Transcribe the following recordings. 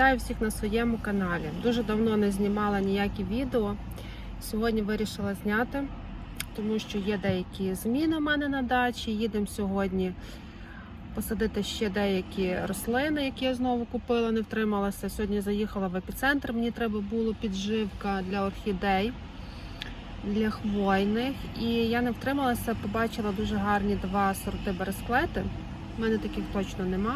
Вітаю всіх на своєму каналі. Дуже давно не знімала ніякі відео. Сьогодні вирішила зняти, тому що є деякі зміни у мене на дачі. Їдемо сьогодні посадити ще деякі рослини, які я знову купила, не втрималася. Сьогодні заїхала в епіцентр. Мені треба було підживка для орхідей, для хвойних. І я не втрималася, побачила дуже гарні два сорти бересклети. У мене таких точно нема.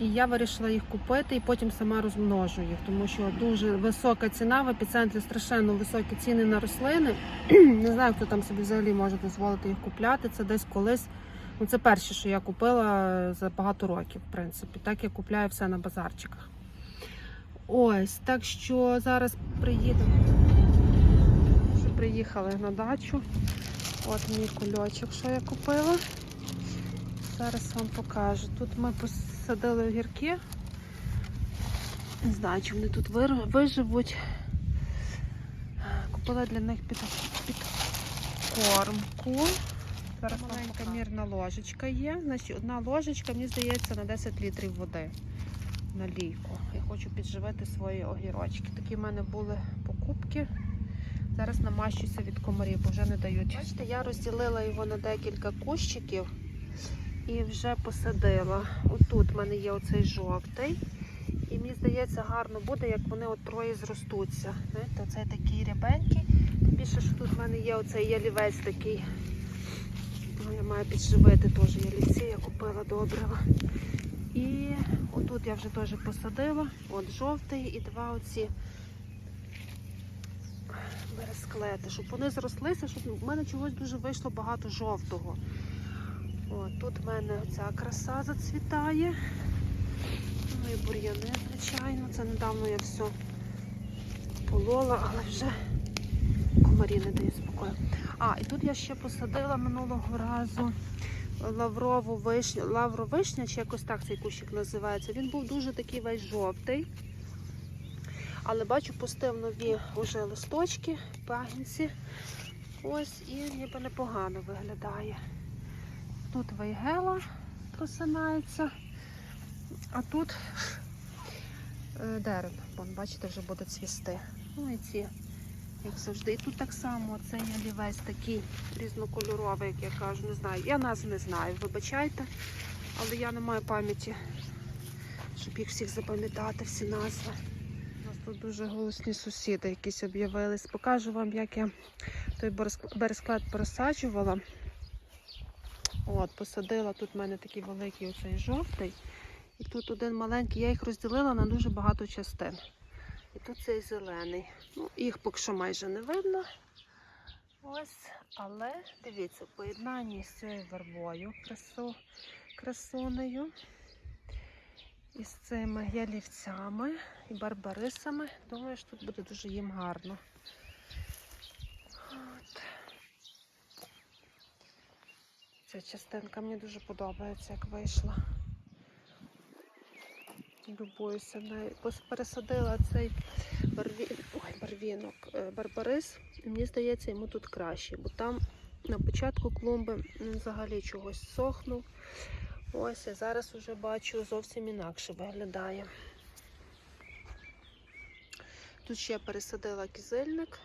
І я вирішила їх купити і потім сама розмножу їх, тому що дуже висока ціна в епіцентрі страшенно високі ціни на рослини. Не знаю, хто там собі взагалі може дозволити їх купляти. Це десь колись. Ну, це перше, що я купила за багато років, в принципі. Так я купляю все на базарчиках. Ось, так що зараз приїдемо. Приїхали на дачу. От мій кульочок, що я купила. Зараз вам покажу. Тут ми посадили огірки. Не знаю, чи вони тут виживуть. Купила для них під, під кормку. Зараз маленька мірна ложечка є. Значить, одна ложечка, мені здається, на 10 літрів води на лійку. Я хочу підживити свої огірочки. Такі в мене були покупки. Зараз намащуся від комарів, бо вже не дають. Бачите, я розділила його на декілька кущиків і вже посадила. Отут в мене є оцей жовтий. І мені здається, гарно буде, як вони от троє зростуться. Знаєте, оцей такий рябенький. Тим більше, що тут в мене є оцей ялівець такий. Ну, я маю підживити теж ялівці, я купила добрива. І отут я вже теж посадила. От жовтий і два оці бересклети, щоб вони зрослися, щоб в мене чогось дуже вийшло багато жовтого. От, тут в мене ця краса зацвітає. Ну і бур'яни, звичайно. Це недавно я все полола, але вже комарі не дають спокою. А, і тут я ще посадила минулого разу лаврову вишню, лавровишня, чи якось так цей кущик називається. Він був дуже такий весь жовтий. Але бачу, пустив нові вже листочки, пагінці. Ось і ніби непогано виглядає. Тут вейгела просинається, а тут е, дерев. Вон, бачите, вже буде цвісти. Ну і ці, як завжди. І тут так само цей олівець такий різнокольоровий, як я кажу, не знаю. Я назв не знаю, вибачайте, але я не маю пам'яті, щоб їх всіх запам'ятати, всі назви. У нас тут дуже голосні сусіди якісь об'явились. Покажу вам, як я той бересклет пересаджувала. От, посадила тут в мене такий великий оцей жовтий. І тут один маленький, я їх розділила на дуже багато частин. І тут цей зелений. Ну, їх поки що майже не видно. Ось, але дивіться, в поєднанні з цією вербою красу, красунею. І з цими ялівцями і барбарисами. Думаю, що тут буде дуже їм гарно. Ця частинка мені дуже подобається, як вийшла. Любуюся нею. Пересадила цей барві... Ой, барвінок, е, барбарис. Мені здається, йому тут краще, бо там на початку клумби він взагалі чогось сохнув. Ось я зараз уже бачу зовсім інакше виглядає. Тут ще пересадила кізильник,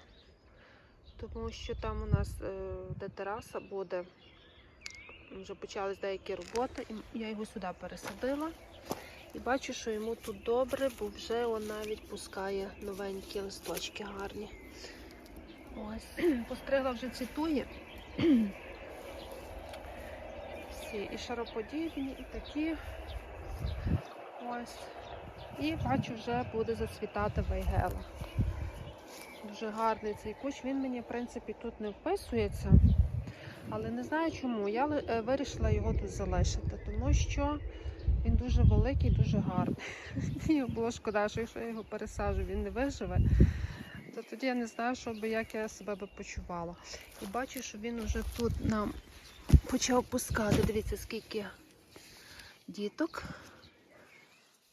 тому що там у нас е, де тераса буде вже почались деякі роботи, і я його сюди пересадила. І бачу, що йому тут добре, бо вже він навіть пускає новенькі листочки гарні. Ось, постригла вже цвітує. Всі і шароподібні, і такі. Ось. І бачу, вже буде зацвітати вейгела. Дуже гарний цей кущ. Він мені, в принципі, тут не вписується. Але не знаю чому. Я е, вирішила його тут залишити, тому що він дуже великий, дуже гарний. Мені було шкода, що якщо я його пересаджу, він не виживе. То тоді я не знаю, що би, як я себе би почувала. І бачу, що він вже тут нам почав пускати. Дивіться, скільки діток.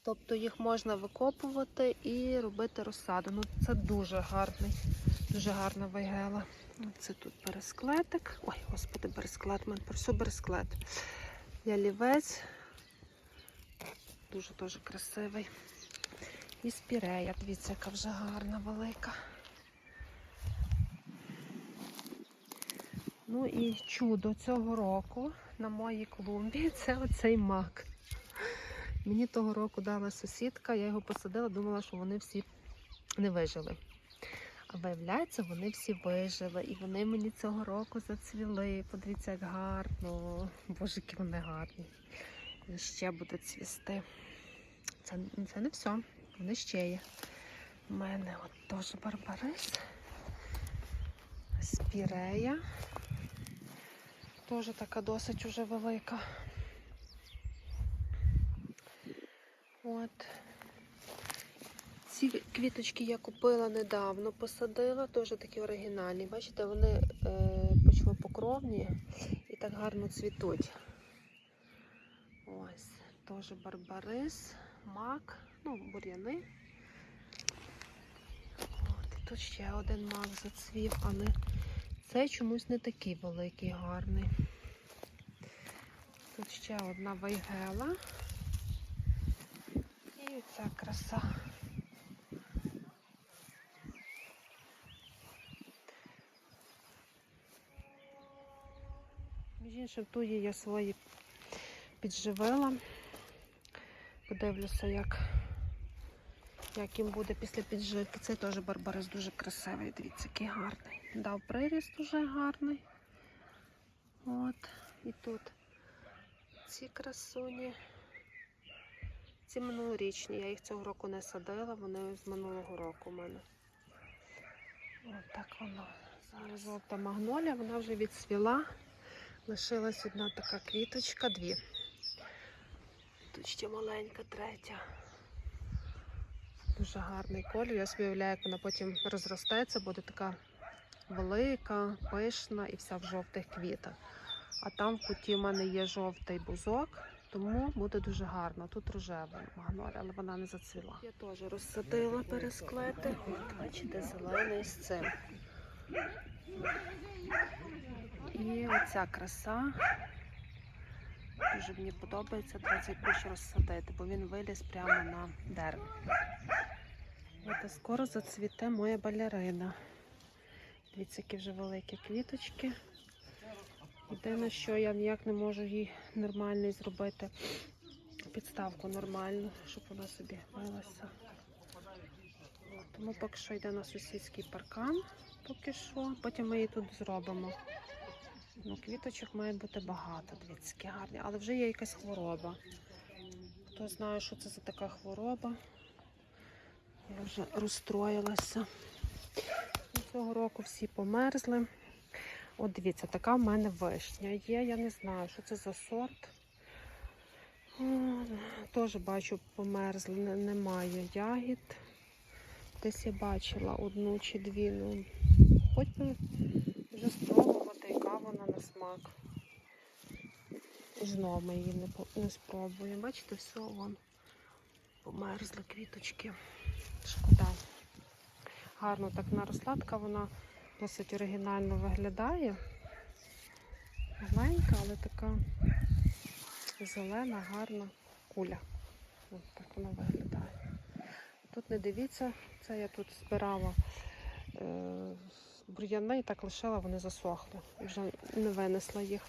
Тобто їх можна викопувати і робити розсаду. Ну, це дуже гарний, дуже гарна вайгела. Це тут бересклетик. Ой, господи, бересклет, в мене про все бересклет. Ялівець. Дуже дуже красивий. І спірея, дивіться, яка вже гарна, велика. Ну і чудо цього року на моїй клумбі це оцей мак. Мені того року дала сусідка, я його посадила, думала, що вони всі не вижили. А виявляється, вони всі вижили. І вони мені цього року зацвіли. Подивіться, як гарно. Боже, які вони гарні. І ще будуть цвісти. Це, це не все. Вони ще є. У мене от теж барбарис. Спірея. Теж така досить уже велика. От. Ці квіточки я купила недавно, посадила, теж такі оригінальні. Бачите, вони е, почвопокровні і так гарно цвітуть. Ось, теж барбарис, мак, ну, бур'яни. Тут ще один мак зацвів, але цей чомусь не такий великий, гарний. Тут ще одна вайгела. І ця краса. Між іншим, туї я свої підживила. Подивлюся, як, як їм буде після підживки. Цей теж барбарис дуже красивий. Дивіться, який гарний. Дав приріст дуже гарний. От. І тут ці красуні. Ці минулорічні, я їх цього року не садила, вони з минулого року у мене. Ось так воно. Зараз жовта магнолія, вона вже відсвіла. Лишилась одна така квіточка, дві. Тут ще маленька третя. Дуже гарний колір. Я собі уявляю, як вона потім розростеться, буде така велика, пишна і вся в жовтих квітах. А там в куті в мене є жовтий бузок, тому буде дуже гарно. Тут рожева магнолія, але вона не зацвіла. Я теж розсадила пересклети. Бачите, зелений з цим. Оця краса. Дуже мені подобається треба цей розсадити, бо він виліз прямо на дерево. От скоро зацвіте моя балерина. Дивіться, які вже великі квіточки. Єдине, що я ніяк не можу їй нормальний зробити підставку нормальну, щоб вона собі милася. Тому поки що йде на сусідський паркан, поки що. Потім ми її тут зробимо. Ну, квіточок має бути багато, дивіться, які гарні, але вже є якась хвороба. Хто знає, що це за така хвороба? Я вже розстроїлася. Ну, Цього року всі померзли. От дивіться, така в мене вишня є. Я не знаю, що це за сорт. Теж бачу, померзли, немає ягід. Десь я бачила одну чи дві. Ну, хоч би вже спробувати, яка на смак. Знову ми її не, не спробуємо. Бачите, все, вон померзли квіточки. Шкода. Гарно так наросла, така вона досить оригінально виглядає. Маленька, але така зелена, гарна куля. Ось так вона виглядає. Тут не дивіться, це я тут збирала е, бур'яни і так лишила, вони засохли. Вже не винесла їх.